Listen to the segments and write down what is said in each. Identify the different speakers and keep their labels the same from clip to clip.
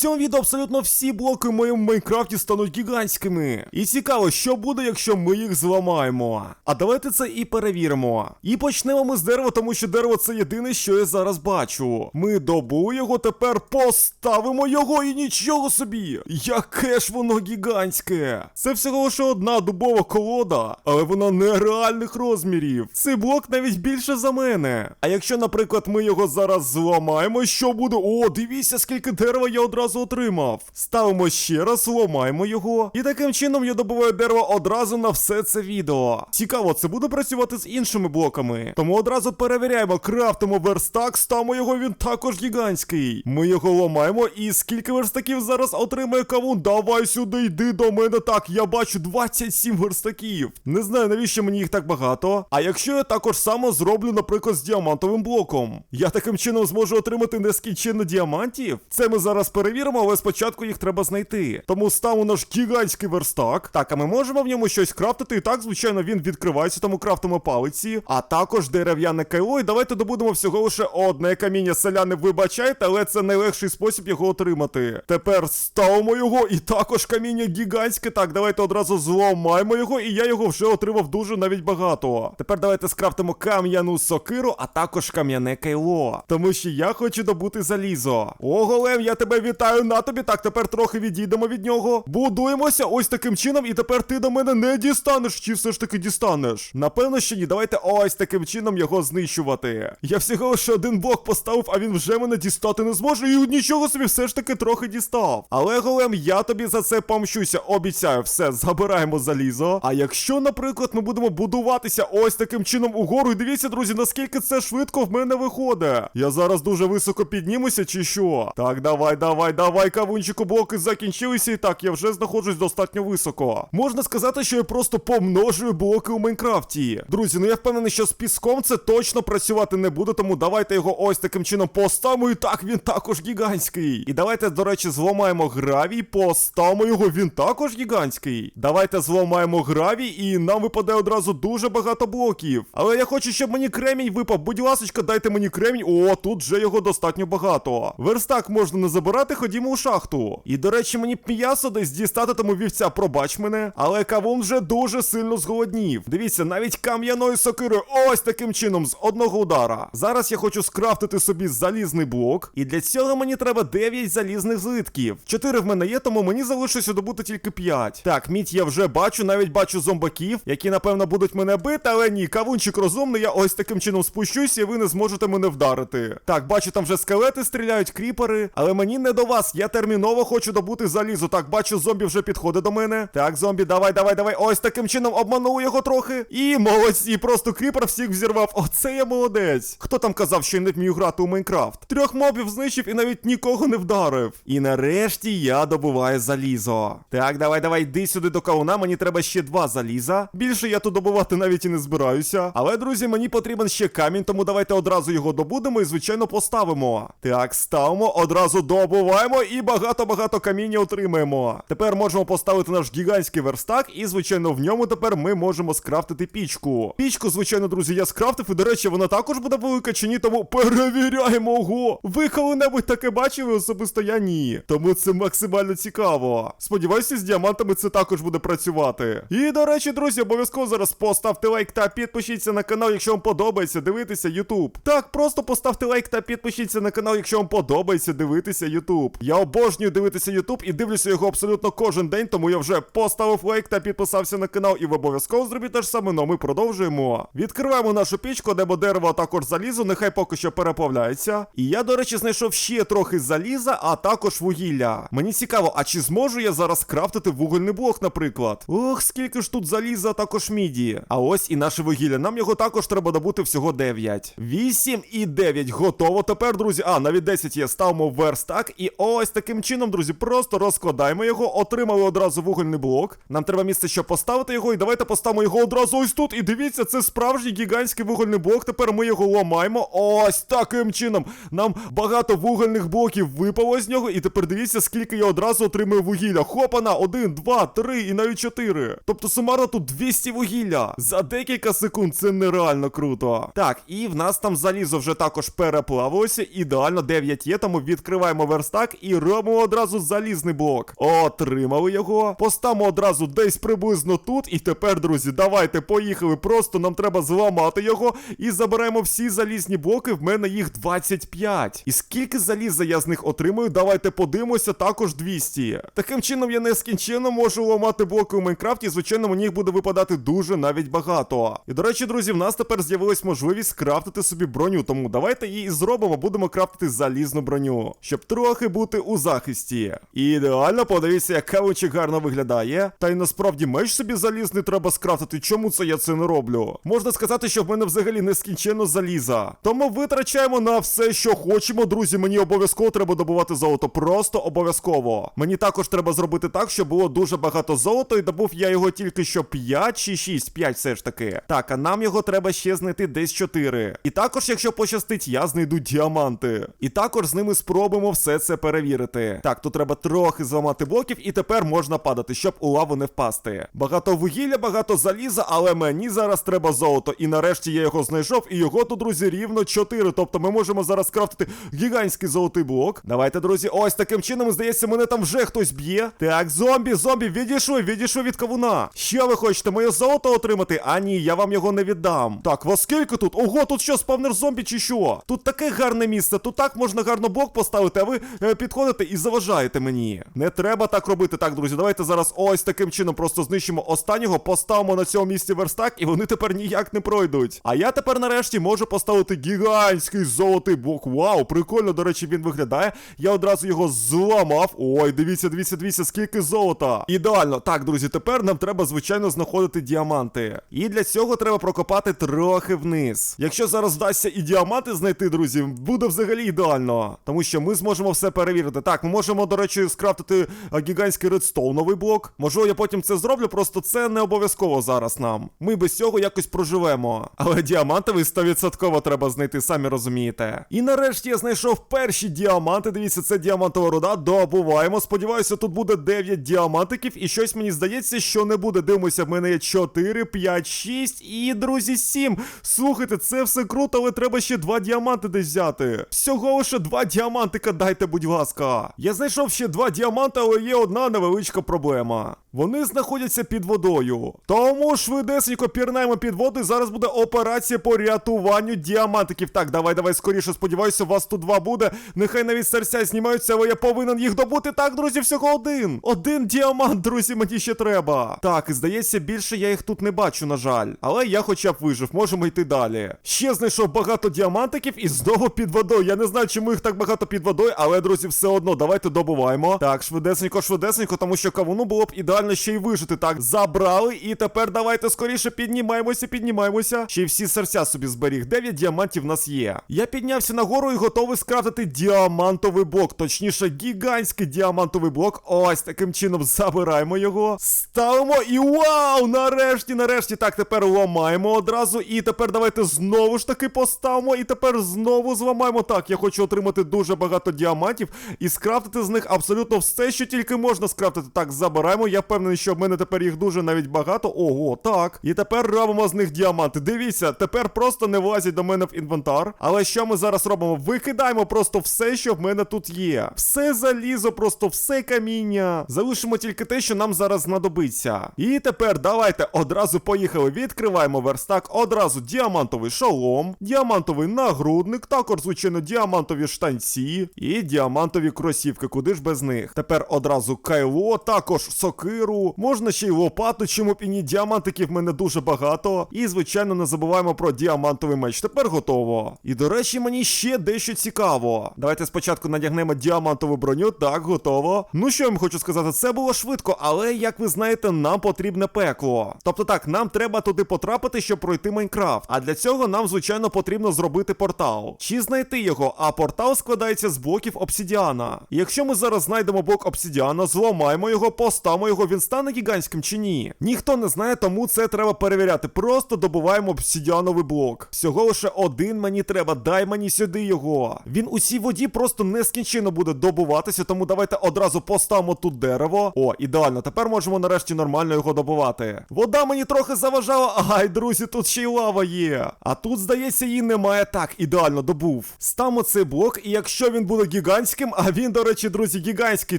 Speaker 1: цьому відео абсолютно всі блоки в моєму Майнкрафті стануть гігантськими. І цікаво, що буде, якщо ми їх зламаємо. А давайте це і перевіримо. І почнемо ми з дерева, тому що дерево це єдине, що я зараз бачу. Ми добули його, тепер поставимо його і нічого собі. Яке ж воно гігантське. Це всього лише одна дубова колода, але вона нереальних розмірів. Цей блок навіть більше за мене. А якщо, наприклад, ми його зараз зламаємо, що буде? О, дивіться, скільки дерева я одразу отримав. Ставимо ще раз, ламаємо його. І таким чином я добуваю дерево одразу на все це відео. Цікаво, це буде працювати з іншими блоками. Тому одразу перевіряємо, крафтимо верстак, ставимо його, він також гігантський. Ми його ламаємо, і скільки верстаків зараз отримає кавун? Давай сюди, йди до мене. Так, я бачу 27 верстаків. Не знаю, навіщо мені їх так багато. А якщо я також само зроблю, наприклад, з діамантовим блоком, я таким чином зможу отримати нескінченно діамантів. Це ми зараз перевіримо, але спочатку їх треба знайти. Тому ставимо наш гігантський верстак. Так, а ми можемо в ньому щось крафтити. І так, звичайно, він відкривається, тому крафтимо палиці, а також дерев'яне кайло. І давайте добудемо всього лише одне каміння. Селяни, вибачайте, але це найлегший спосіб його отримати. Тепер ставимо його, і також каміння гігантське. Так, давайте одразу зламаємо його, і я його вже отримав дуже навіть багато. Тепер давайте скрафтимо кам'яну сокиру, а також кам'яне кайло. Тому що я хочу добути залізо. О, голем, я тебе вітаю на тобі. Так, тепер трохи відійдемо від нього. Будуємося ось таким чином, і тепер ти до мене не дістанеш. Чи все ж таки дістанеш? Напевно, що ні. Давайте ось таким чином його знищувати. Я всього лише один блок поставив, а він вже мене дістати не зможе. І нічого собі все ж таки трохи дістав. Але голем, я тобі за це помщуся. Обіцяю, все, забираємо залізо. А якщо, наприклад, ми будемо будуватися ось таким чином угору, і дивіться, друзі, наскільки це швидко в мене виходить. Я зараз дуже високо піднімуся, чи що? Так, давай, давай, давай, кавунчику, блоки закінчилися. І так, я вже знаходжусь достатньо високо. Можна сказати, що я просто помножую блоки у Майнкрафті. Друзі, ну я впевнений, що з піском це точно працювати не буде, тому давайте його ось таким чином поставимо. І так, він також гігантський. І давайте, до речі, зламаємо гравій, поставимо його, він також гігантський. Давайте зламаємо гравій, і нам випаде одразу дуже багато блоків. Але я хочу, щоб мені кремінь випав. Будь ласочка, дайте мені кремінь. О, тут вже його достатньо багато. Верстак можна не забирати, ходімо у шахту. І до речі, мені б м'ясо десь дістати, тому вівця, пробач мене. Але кавун вже дуже сильно зголоднів. Дивіться, навіть кам'яною сокирою, ось таким чином, з одного удара. Зараз я хочу скрафтити собі залізний блок. І для цього мені треба 9 залізних злитків. 4 в мене є, тому мені залишилося добути тільки 5. Так, мідь я вже бачу, навіть бачу зомбаків, які, напевно, будуть мене бити, але ні, кавунчик розумний, я ось таким чином спущуся, і ви не зможете мене вдарити. Так, бачу, там вже скелети стріляють, кріпери, але мені не до вас. Я терміново хочу добути залізо. Так, бачу, зомбі вже підходить до мене. Так, зомбі, давай, давай, давай. Ось таким чином обманув його трохи. І молодці, просто кріпер всіх взірвав. Оце я молодець. Хто там казав, що я не вмію грати у Майнкрафт? Трьох мобів знищив і навіть нікого не вдарив. І нарешті я добуваю залізо. Так, давай, давай, йди сюди до кауна. Мені треба ще два заліза. Більше я тут добувати навіть і не збираюся. Але, друзі, мені потрібен ще камінь, тому давайте одразу його добудемо і, звичайно, поставимо. Так, ставимо, одразу добуваємо і багато-багато каміння отримаємо. Тепер можемо поставити наш гігантський верстак, і, звичайно, в ньому тепер ми можемо скрафтити пічку. Пічку, звичайно, друзі, я скрафтив, і, до речі, вона також буде велика чи ні, тому перевіряємо. Ого! Ви коли-небудь таке бачили, особисто я ні. Тому це максимально цікаво. Сподіваюся, з діамантами це також буде працювати. І, до речі, друзі, обов'язково зараз поставте лайк та підпишіться на канал, якщо вам подобається дивитися YouTube. Так, просто поставте лайк та підпишіться на канал, якщо вам подобається дивитися YouTube. Я обожнюю дивитися YouTube і дивлюся його абсолютно кожен день, тому я вже поставив лайк та підписався на канал, і ви обов'язково зробіть те ж саме, ну а ми продовжуємо. Відкриваємо нашу пічку, де дерево, також залізо, нехай поки що переплавляється. І я, до речі, знайшов ще трохи заліза, а також вугілля. Мені цікаво, а чи зможу я зараз крафтити вугільний блок, наприклад? Ох, скільки ж тут заліза, також міді. А ось і наше вугілля. Нам його також треба добути всього 9. 8 і 9. Готово тепер, друзі. А, навіть 10 є. Ставимо верстак. І ось таким чином, друзі, просто розкладаємо його. Отримали одразу вугільний блок. Нам треба місце, щоб поставити його. І давайте поставимо його одразу ось тут. І дивіться, це справжній гігантський вугільний блок. Тепер ми його ламаємо. Ось таким чином. Нам багато вугільних блоків випало з нього. І тепер дивіться, скільки я одразу отримую вугілля. Хопана, 1, 2, 3 і навіть 4. Тобто сумарно тут 200 вугілля. За декілька секунд це нереально круто. Так, і в нас там залізо вже також переплавилося. Ідеально 9 є, тому відкриваємо верстак так, і робимо одразу залізний блок. Отримали його. Поставимо одразу десь приблизно тут. І тепер, друзі, давайте поїхали. Просто нам треба зламати його і забираємо всі залізні блоки. В мене їх 25. І скільки заліза я з них отримую? Давайте подивимося, також 200. Таким чином я нескінченно можу ламати блоки у Майнкрафті. Звичайно, мені їх буде випадати дуже навіть багато. І до речі, друзі, в нас тепер з'явилась можливість крафтити собі броню. Тому давайте її зробимо. Будемо крафтити залізну броню, щоб трохи бути у захисті. І ідеально, подивіться, як кавичик гарно виглядає. Та й насправді меч собі залізний треба скрафтити. Чому це я це не роблю? Можна сказати, що в мене взагалі нескінченно заліза. Тому витрачаємо на все, що хочемо, друзі. Мені обов'язково треба добувати золото. Просто обов'язково. Мені також треба зробити так, щоб було дуже багато золота, і добув я його тільки що 5 чи 6, 5 все ж таки. Так, а нам його треба ще знайти десь 4. І також, якщо пощастить, я знайду діаманти. І також з ними спробуємо все це перевірити. Так, тут треба трохи зламати блоків, і тепер можна падати, щоб у лаву не впасти. Багато вугілля, багато заліза, але мені зараз треба золото. І нарешті я його знайшов, і його тут, друзі, рівно 4. Тобто ми можемо зараз крафтити гігантський золотий блок. Давайте, друзі, ось таким чином, здається, мене там вже хтось б'є. Так, зомбі, зомбі, відійшли, відійшли від кавуна. Що ви хочете, моє золото отримати? А ні, я вам його не віддам. Так, вас скільки тут? Ого, тут що, спавнер зомбі чи що? Тут таке гарне місце, тут так можна гарно блок поставити, а ви е, підходите і заважаєте мені. Не треба так робити. Так, друзі, давайте зараз ось таким чином просто знищимо останнього, поставимо на цьому місці верстак, і вони тепер ніяк не пройдуть. А я тепер нарешті можу поставити гігантський золотий блок. Вау, прикольно, до речі, він виглядає. Я одразу його зламав. Ой, дивіться, дивіться, дивіться, скільки золота. Ідеально. Так, друзі, тепер нам треба, звичайно, знаходити діаманти. І для цього треба прокопати трохи вниз. Якщо зараз вдасться і діаманти знайти, друзі, буде взагалі ідеально. Тому що ми зможемо все перевірити. Так, ми можемо, до речі, скрафтити гігантський редстоуновий блок. Можливо, я потім це зроблю, просто це не обов'язково зараз нам. Ми без цього якось проживемо. Але діамантовий 100% треба знайти, самі розумієте. І нарешті я знайшов перші діаманти. Дивіться, це діамантова руда. Добуваємо. Сподіваюся, тут буде 9 діамантиків. І щось мені здається, що не буде. Дивимося, в мене є 4, 5, 6 і, друзі, 7. Слухайте, це все круто, але треба ще 2 діаманти десь взяти. Всього лише 2 діамантика дайте, будь ласка. Я знайшов ще 2 діаманти, але є одна невеличка проблема. Вони знаходяться під водою. Тому швидесенько пірнаємо під воду. і Зараз буде операція по рятуванню діамантиків. Так, давай, давай скоріше. Сподіваюся, у вас тут два буде. Нехай навіть серця знімаються, але я повинен їх добути. Так, друзі, всього один. Один діамант, друзі, мені ще треба. Так, і здається, більше я їх тут не бачу, на жаль. Але я хоча б вижив, можемо йти далі. Ще знайшов багато діамантиків і знову під водою. Я не знаю, чому їх так багато під водою, але, друзі, все одно, давайте добуваємо. Так, швидесенько, швидесенько, тому що кавуну було б ідеально ще й вижити. Так, забрали. І тепер давайте скоріше піднімаємося, піднімаємося. Ще й всі серця собі зберіг. Дев'ять діамантів в нас є. Я піднявся нагору і готовий скрафтити діамантовий блок. Точніше, гігантський діамантовий блок. Ось таким чином забираємо його. Ставимо і вау! Нарешті, нарешті. Так, тепер ламаємо одразу. І тепер давайте знову ж таки поставимо. І тепер знову зламаємо. Так, я хочу отримати дуже багато діамантів і скрафтити з них абсолютно все, що тільки можна скрафтити. Так, забираємо. Я впевнений, що в мене тепер їх дуже навіть багато. Ого, так. І тепер робимо з них діаманти. Дивіться, тепер просто не влазять до мене в інвентар. Але що ми зараз робимо? Викидаємо просто все, що в мене тут є. Все залізо, просто все каміння. Залишимо тільки те, що нам зараз знадобиться. І тепер давайте одразу поїхали. Відкриваємо верстак, одразу діамантовий шолом, діамантовий нагрудник, також, звичайно, діамантові штанці і діамантові кросівки. Куди ж без них? Тепер одразу кайло, також сокиру. Можна ще й лопату, чому б і ні. Діамантиків в мене дуже багато. І, звичайно, не забуваємо про діамантовий меч. Тепер готово. І до речі, мені ще дещо цікаво. Давайте спочатку надягнемо діамантову броню. Так, готово. Ну що я вам хочу сказати, це було швидко, але як ви знаєте, нам потрібне пекло. Тобто так, нам треба туди потрапити, щоб пройти Майнкрафт. А для цього нам, звичайно, потрібно зробити портал. Чи знайти його? А портал складається з блоків обсидіана. І якщо ми зараз знайдемо блок обсидіана, зламаємо його, поставимо його, він стане гігантським чи ні? Ніхто не знає, тому це треба перевіряти. Просто добуваємо обсидіановий блок. Всього лише один мені треба. Дай мені сюди його. Він у цій воді просто нескінченно буде добуватися, тому давайте одразу поставимо тут дерево. О, ідеально. Тепер можемо нарешті нормально його добувати. Вода мені трохи заважала. Ай, друзі, тут ще й лава є. А тут, здається, її немає. Так, ідеально добув. Ставимо цей блок, і якщо він буде гігантський, невеличким, а він, до речі, друзі, гігантський.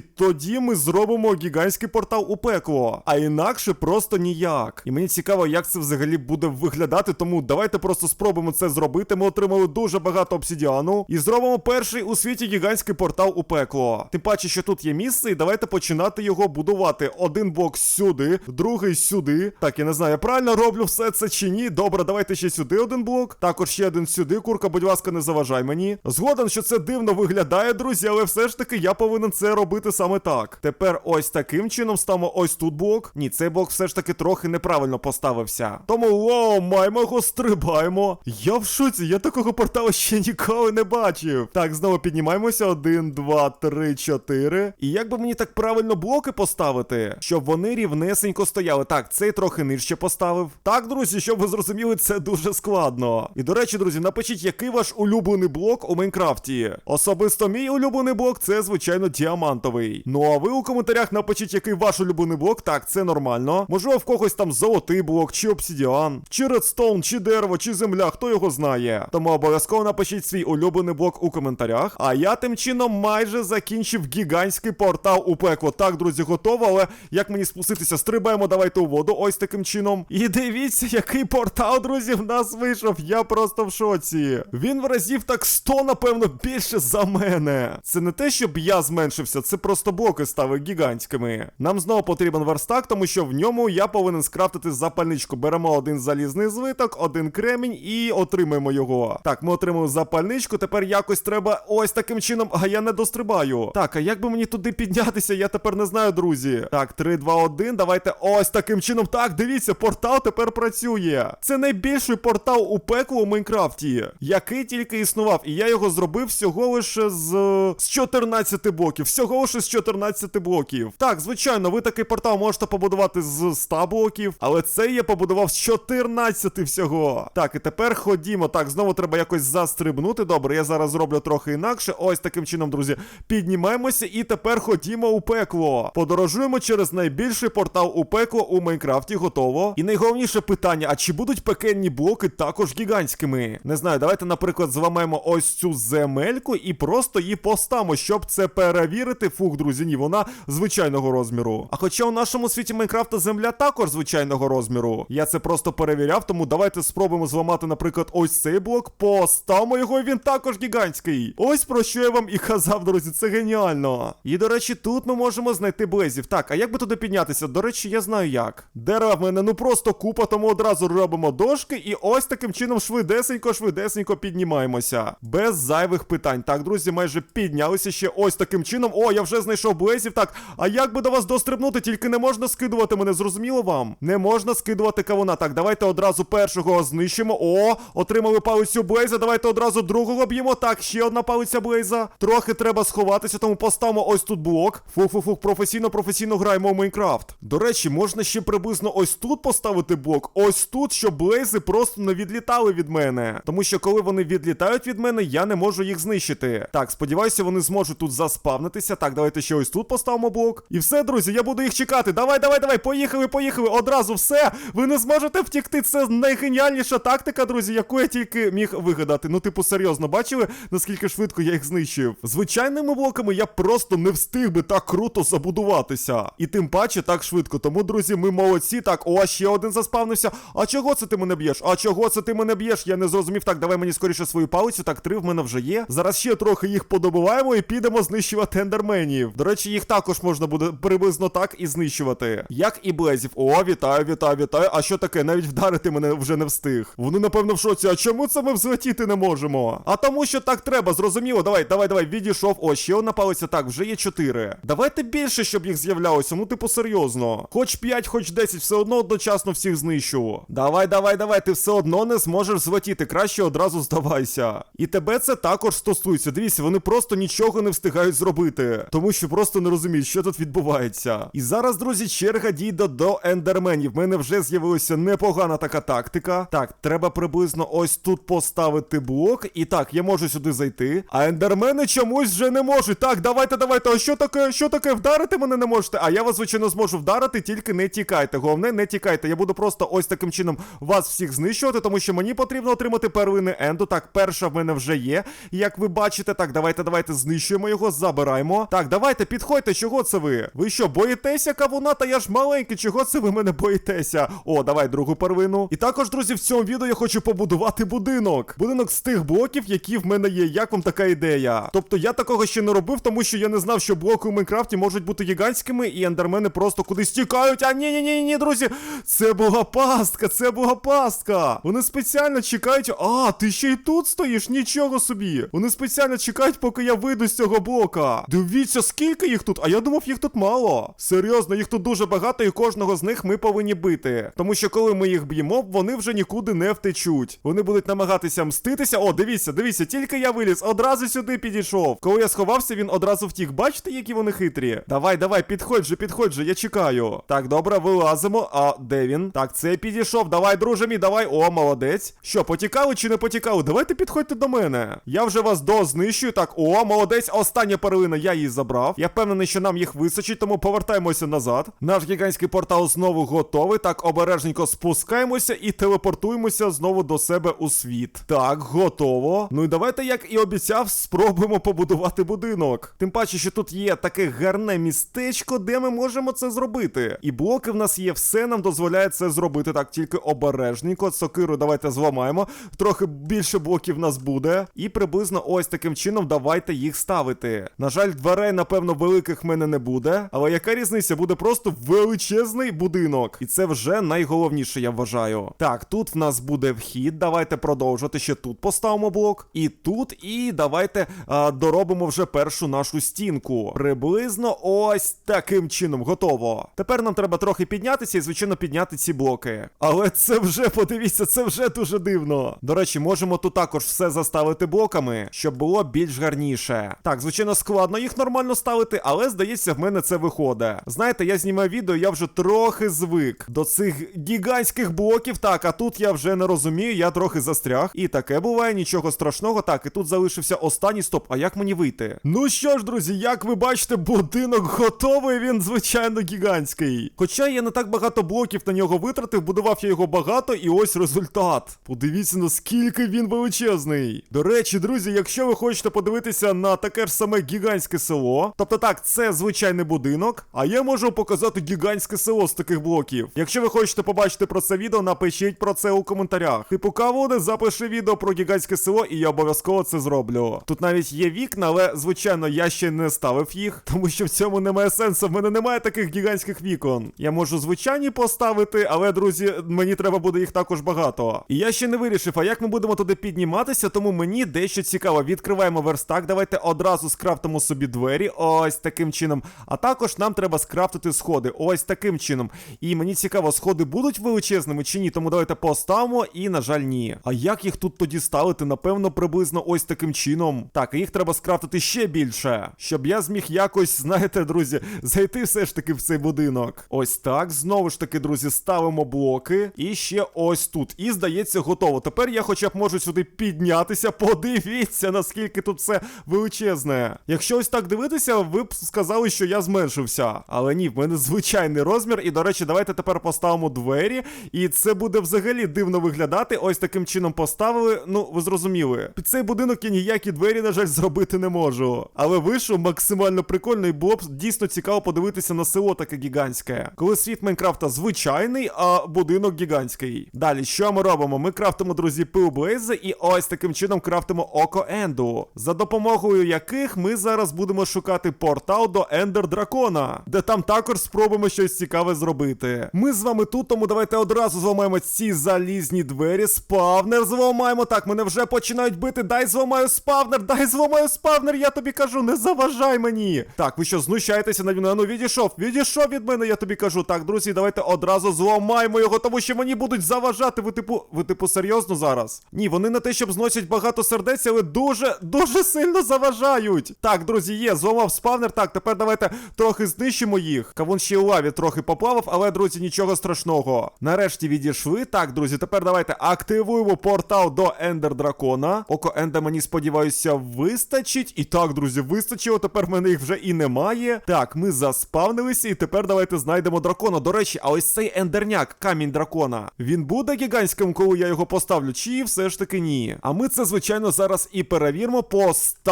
Speaker 1: Тоді ми зробимо гігантський портал у пекло. А інакше просто ніяк. І мені цікаво, як це взагалі буде виглядати. Тому давайте просто спробуємо це зробити. Ми отримали дуже багато обсидіану. І зробимо перший у світі гігантський портал у пекло. Тим паче, що тут є місце, і давайте починати його будувати. Один блок сюди, другий сюди. Так, я не знаю, я правильно роблю все це чи ні. Добре, давайте ще сюди один блок. Також ще один сюди. Курка, будь ласка, не заважай мені. Згоден, що це дивно виглядає, друзі, але все ж таки я повинен це робити саме так. Тепер ось таким чином ставимо ось тут блок. Ні, цей блок все ж таки трохи неправильно поставився. Тому вау, маємо його, стрибаємо. Я в шоці, я такого порталу ще ніколи не бачив. Так, знову піднімаємося. Один, два, три, чотири. І як би мені так правильно блоки поставити, щоб вони рівнесенько стояли. Так, цей трохи нижче поставив. Так, друзі, щоб ви зрозуміли, це дуже складно. І до речі, друзі, напишіть, який ваш улюблений блок у Майнкрафті. Особисто мій улюблений блок це, звичайно, діамантовий. Ну а ви у коментарях напишіть, який ваш улюблений блок. Так, це нормально. Можливо, в когось там золотий блок, чи обсидіан, чи редстоун, чи дерево, чи земля, хто його знає. Тому обов'язково напишіть свій улюблений блок у коментарях. А я тим чином майже закінчив гігантський портал у пекло. Так, друзі, готово, але як мені спуститися? Стрибаємо, давайте у воду, ось таким чином. І дивіться, який портал, друзі, в нас вийшов. Я просто в шоці. Він в разів так 100, напевно, більше за мене. Це не те, щоб я зменшився, це просто блоки стали гігантськими. Нам знову потрібен верстак, тому що в ньому я повинен скрафтити запальничку. Беремо один залізний звиток, один кремінь і отримаємо його. Так, ми отримали запальничку. Тепер якось треба ось таким чином. А я не дострибаю. Так, а як би мені туди піднятися? Я тепер не знаю, друзі. Так, 3, 2, 1. Давайте ось таким чином. Так, дивіться, портал тепер працює. Це найбільший портал у пекло у Майнкрафті, який тільки існував. І я його зробив всього лише з, з 14 блоків. Всього лише з 14 блоків. Так, звичайно, ви такий портал можете побудувати з 100 блоків, але це я побудував з 14 всього. Так, і тепер ходімо. Так, знову треба якось застрибнути. Добре, я зараз зроблю трохи інакше. Ось таким чином, друзі, піднімаємося і тепер ходімо у пекло. Подорожуємо через найбільший портал у пекло у Майнкрафті. Готово. І найголовніше питання: а чи будуть пекельні блоки також гігантськими? Не знаю, давайте, наприклад, зламаємо ось цю земельку і просто її поставимо, щоб це перевірити. Фух, друзі, ні, вона звичайного розміру. А хоча у нашому світі Майнкрафта земля також звичайного розміру. Я це просто перевіряв, тому давайте спробуємо зламати, наприклад, ось цей блок. Поставимо його, і він також гігантський. Ось про що я вам і казав, друзі, це геніально. І до речі, тут ми можемо знайти блезів. Так, а як би туди піднятися? До речі, я знаю як. Дерева в мене ну просто купа, тому одразу робимо дошки, і ось таким чином швидесенько, швидесенько піднімаємося. Без зайвих питань. Так, друзі, майже піднялися ще ось таким чином. О, я вже знайшов блезів. Так, а як би до вас дострибнути? Тільки не можна скидувати мене, зрозуміло вам? Не можна скидувати кавуна. Так, давайте одразу першого знищимо. О, отримали палицю Блейза. Давайте одразу другого б'ємо. Так, ще одна палиця Блейза. Трохи треба сховатися, тому поставимо ось тут блок. Фух-фух-фух, професійно, професійно граємо у Майнкрафт. До речі, можна ще приблизно ось тут поставити блок. Ось тут, щоб Блейзи просто не відлітали від мене. Тому що коли вони відлітають від мене, я не можу їх знищити. Так, сподіваюся, вони зможуть тут заспавнитися. Так, давайте ще ось тут поставимо блок. І все, друзі, я буду їх чекати. Давай, давай, давай, поїхали, поїхали. Одразу все. Ви не зможете втікти. Це найгеніальніша тактика, друзі, яку я тільки міг вигадати. Ну, типу, серйозно, бачили, наскільки швидко я їх знищив? Звичайними блоками я просто не встиг би так круто забудуватися. І тим паче так швидко. Тому, друзі, ми молодці. Так, о, ще один заспавнився. А чого це ти мене б'єш? А чого це ти мене б'єш? Я не зрозумів. Так, давай мені скоріше свою палицю. Так, три в мене вже є. Зараз ще трохи їх подобуваємо і підемо знищувати ендерменів. До речі, їх також можна буде приблизно так і знищувати. Як і блезів. О, вітаю, вітаю, вітаю. А що таке? Навіть вдарити мене вже не встиг. Вони, напевно, в шоці. А чому це ми взлетіти не можемо? А тому, що так треба, зрозуміло. Давай, давай, давай, відійшов. О, ще одна палиця. Так, вже є чотири. Давайте більше, щоб їх з'являлося. Ну, типу, серйозно. Хоч 5, хоч 10, все одно одночасно всіх знищу. Давай, давай, давай, ти все одно не зможеш злетіти. Краще одразу здавайся. І тебе це також стосується. Дивіться, вони просто нічого не встигають зробити. Тому що просто не розуміють, що тут відбувається. І зараз, друзі, черга дійде до ендерменів. В мене вже з'явилася непогана така тактика. Так, треба приблизно ось тут поставити блок. І так, я можу сюди зайти. А ендермени чомусь вже не можуть. Так, давайте, давайте. А що таке? Що таке? Вдарити мене не можете? А я вас, звичайно, зможу вдарити, тільки не тікайте. Головне, не тікайте. Я буду просто ось таким чином вас всіх знищувати, тому що мені потрібно отримати первини енду. Так, перша в мене вже є. Як ви бачите, так, давайте, давайте. Давайте знищуємо його, забираємо. Так, давайте, підходьте, чого це ви? Ви що, боїтеся кавуна? Та я ж маленький, чого це ви мене боїтеся? О, давай другу первину. І також, друзі, в цьому відео я хочу побудувати будинок. Будинок з тих блоків, які в мене є. Як вам така ідея? Тобто я такого ще не робив, тому що я не знав, що блоки у Майнкрафті можуть бути гігантськими, і ендермени просто кудись тікають. А ні, ні, ні, ні, друзі, це була пастка, це була пастка. Вони спеціально чекають. А, ти ще й тут стоїш? Нічого собі. Вони спеціально чекають, поки я вийду з цього блока. Дивіться, скільки їх тут, а я думав, їх тут мало. Серйозно, їх тут дуже багато, і кожного з них ми повинні бити. Тому що коли ми їх б'ємо, вони вже нікуди не втечуть. Вони будуть намагатися мститися. О, дивіться, дивіться, тільки я виліз, одразу сюди підійшов. Коли я сховався, він одразу втік. Бачите, які вони хитрі? Давай, давай, підходь же, підходь же, я чекаю. Так, добре, вилазимо. А де він? Так, це підійшов. Давай, друже мій, давай. О, молодець. Що, потікали чи не потікали? Давайте підходьте до мене. Я вже вас дознищую. Так, о, молодець, остання перлина, я її забрав. Я впевнений, що нам їх височить, тому повертаємося назад. Наш гігантський портал знову готовий. Так, обережненько спускаємося і телепортуємося знову до себе у світ. Так, готово. Ну і давайте, як і обіцяв, спробуємо побудувати будинок. Тим паче, що тут є таке гарне містечко, де ми можемо це зробити. І блоки в нас є, все нам дозволяє це зробити. Так, тільки обережненько. Сокиру давайте зламаємо. Трохи більше блоків в нас буде. І приблизно ось таким чином давайте їх ставити. На жаль, дверей, напевно, великих в мене не буде. Але яка різниця? Буде просто величезний будинок. І це вже найголовніше, я вважаю. Так, тут в нас буде вхід. Давайте продовжувати. Ще тут поставимо блок. І тут, і давайте а, доробимо вже першу нашу стінку. Приблизно ось таким чином. Готово. Тепер нам треба трохи піднятися і, звичайно, підняти ці блоки. Але це вже, подивіться, це вже дуже дивно. До речі, можемо тут також все заставити блоками, щоб було більш гарніше. Так, звичайно, складно їх нормально ставити, але здається, в мене це виходить. Знаєте, я знімаю відео, я вже трохи звик до цих гігантських блоків. Так, а тут я вже не розумію, я трохи застряг. І таке буває, нічого страшного. Так, і тут залишився останній стоп. А як мені вийти? Ну що ж, друзі, як ви бачите, будинок готовий, він звичайно гігантський. Хоча я не так багато блоків на нього витратив, будував я його багато, і ось результат. Подивіться, наскільки він величезний. До речі, друзі, якщо ви хочете подивитися на таке ж саме гігантське село, тобто так, це звичайний будинок, а я можу показати гігантське село з таких блоків. Якщо ви хочете побачити про це відео, напишіть про це у коментарях. Типу кавуне, запиши відео про гігантське село, і я обов'язково це зроблю. Тут навіть є вікна, але звичайно я ще не ставив їх, тому що в цьому немає сенсу. В мене немає таких гігантських вікон. Я можу звичайні поставити, але друзі, мені треба буде їх також багато. І я ще не вирішив, а як ми будемо туди підніматися, тому мені дещо цікаво. Відкриваємо верстак. Давайте одразу скрафтимо собі двері. Ось таким чином. А також нам треба скрафтити сходи. Ось таким чином. І мені цікаво, сходи будуть величезними чи ні, тому давайте поставимо і, на жаль, ні. А як їх тут тоді ставити? Напевно, приблизно ось таким чином. Так, їх треба скрафтити ще більше, щоб я зміг якось, знаєте, друзі, зайти все ж таки в цей будинок. Ось так. Знову ж таки, друзі, ставимо блоки. І ще ось тут. І здається, готово. Тепер я хоча б можу сюди піднятися. Подивіться, наскільки тут все величезне. Якщо ось так дивитися, ви б сказали, що я зменшився. Але ні, в мене звичайний розмір. І, до речі, давайте тепер поставимо двері. І це буде взагалі дивно виглядати. Ось таким чином поставили. Ну, ви зрозуміли. Під цей будинок я ніякі двері, на жаль, зробити не можу. Але вийшов максимально прикольно, і було б дійсно цікаво подивитися на село таке гігантське. Коли світ Майнкрафта звичайний, а будинок гігантський. Далі, що ми робимо? Ми крафтимо, друзі, пилблейзи, і ось таким чином крафтимо око Енду, за допомогою яких ми зараз будемо шукати портал до Ендер Дракона, де там також спробуємо щось цікаве зробити. Ми з вами тут, тому давайте одразу зламаємо ці залізні двері. Спавнер зламаємо. Так, мене вже починають бити. Дай зламаю спавнер, дай зламаю спавнер, я тобі кажу, не заважай мені. Так, ви що, знущаєтеся на мене? Ну відійшов, відійшов від мене, я тобі кажу. Так, друзі, давайте одразу зламаємо його, тому що мені будуть заважати. Ви типу, ви типу серйозно зараз? Ні, вони не те, щоб зносять багато сердець, але дуже, дуже сильно заважають. Так, друзі, є, зламав спавнер. Так, тепер давайте трохи знищимо їх. Кавун ще у лаві трохи поплавав, але, друзі, нічого страшного. Нарешті відійшли. Так, друзі, тепер давайте активуємо портал до Ендер Дракона. Око Енда, мені сподіваюся, вистачить. І так, друзі, вистачило. Тепер в мене їх вже і немає. Так, ми заспавнилися, і тепер давайте знайдемо дракона. До речі, а ось цей ендерняк, камінь дракона. Він буде гігантським, коли я його поставлю, чи все ж таки ні. А ми це, звичайно, зараз і перевіримо.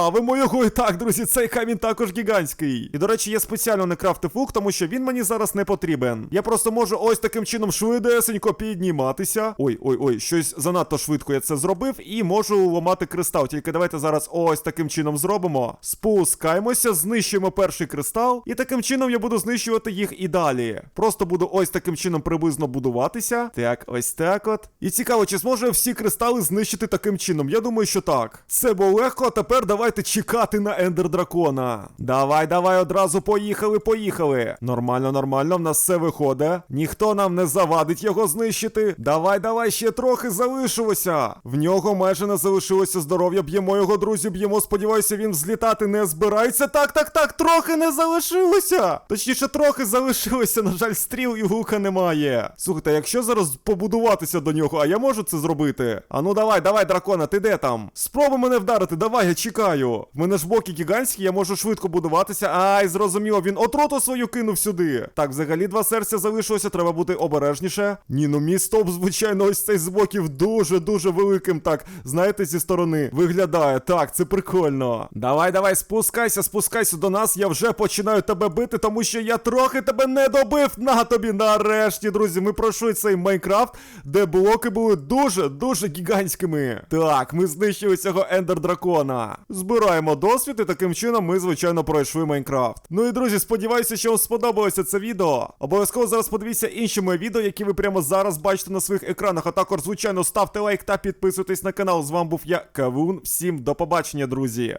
Speaker 1: Ставимо його. І так, друзі, цей камінь також гігантський. І до речі, я спеціально не крафтив лук, тому що він мені зараз не потрібен. Я просто можу ось таким чином швидесенько підніматися. Ой, ой, ой, щось занадто швидко я це зробив, і можу ламати кристал. Тільки давайте зараз ось таким чином зробимо. Спускаємося, знищуємо перший кристал, і таким чином я буду знищувати їх і далі. Просто буду ось таким чином приблизно будуватися. Так, ось так от. І цікаво, чи зможу я всі кристали знищити таким чином? Я думаю, що так. Це було легко, а тепер давайте чекати на ендер дракона. Давай, давай, одразу поїхали, поїхали. Нормально, нормально, в нас все виходить. Ніхто нам не завадить його знищити. Давай, давай, ще трохи залишилося. В нього майже не залишилося здоров'я. Б'ємо його, друзі, б'ємо. Сподіваюся, він взлітати не збирається. Так, так, так, трохи не залишилося. Точніше, трохи залишилося. На жаль, стріл і лука немає. Слухайте, якщо зараз побудуватися до нього, а я можу це зробити? А ну давай, давай, дракона, ти де там? Спробуй мене вдарити, давай, я чекаю. В мене ж боки гігантські, я можу швидко будуватися. Ай, зрозуміло, він отруту свою кинув сюди. Так, взагалі два серця залишилося, треба бути обережніше. Ні, ну мій стоп, звичайно, ось цей з боків дуже-дуже великим, так, знаєте, зі сторони виглядає. Так, це прикольно. Давай, давай, спускайся, спускайся до нас. Я вже починаю тебе бити, тому що я трохи тебе не добив. На тобі, нарешті, друзі, ми пройшли цей Майнкрафт, де блоки були дуже-дуже гігантськими. Так, ми знищили цього ендер дракона. Збираємо досвід, і таким чином ми, звичайно, пройшли Майнкрафт. Ну і друзі, сподіваюся, що вам сподобалося це відео. Обов'язково зараз подивіться інші мої відео, які ви прямо зараз бачите на своїх екранах. А також, звичайно, ставте лайк та підписуйтесь на канал. З вами був я, Кавун. Всім до побачення, друзі.